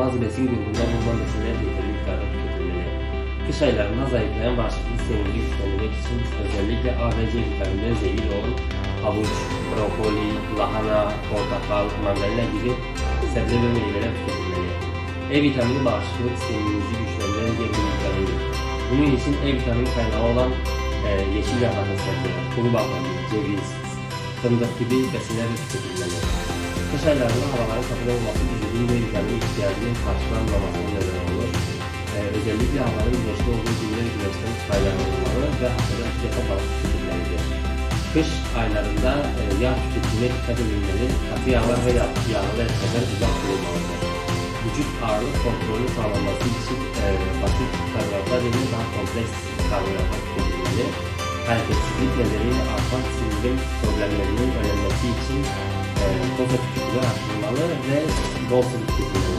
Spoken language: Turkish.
bazı besin grubunda bulunan besinler yeterli miktarda tüketilmeli. Kış aylarında zayıflayan bağışıklık sistemini güçlendirmek için özellikle A ve C vitaminleri zengin olan havuç, brokoli, lahana, portakal, mandalina gibi sebze ve meyveler tüketilmeli. E vitamini bağışıklık sistemimizi güçlendiren diğer bir. Bunun için E vitamini kaynağı olan e, yeşil yapraklı sebzeler, kuru baklagil, ceviz, fındık gibi besinler tüketilmeli. Kış aylarında havaların kapalı olması vücudun D vitamini ihtiyacının karşılanmamasına neden olur. Ee, özellikle havanın güneşli olduğu günler güneşten faydalanılmalı ve haftada iki defa. Kış aylarında e, yağ tüketimine dikkat edilmeli, katı yağlar ve yağ, yağlı etlerden uzak durulmalıdır. Vücut ağırlık kontrolü sağlanması için e, basit karbonatlar yerine daha kompleks karbonatlar tüketilmeli. Hareketsizlik nedeniyle artan sindirim problemlerinin önlenmesi için e, toz tüketimi arttırılmalı ve bol su tüketilmelidir.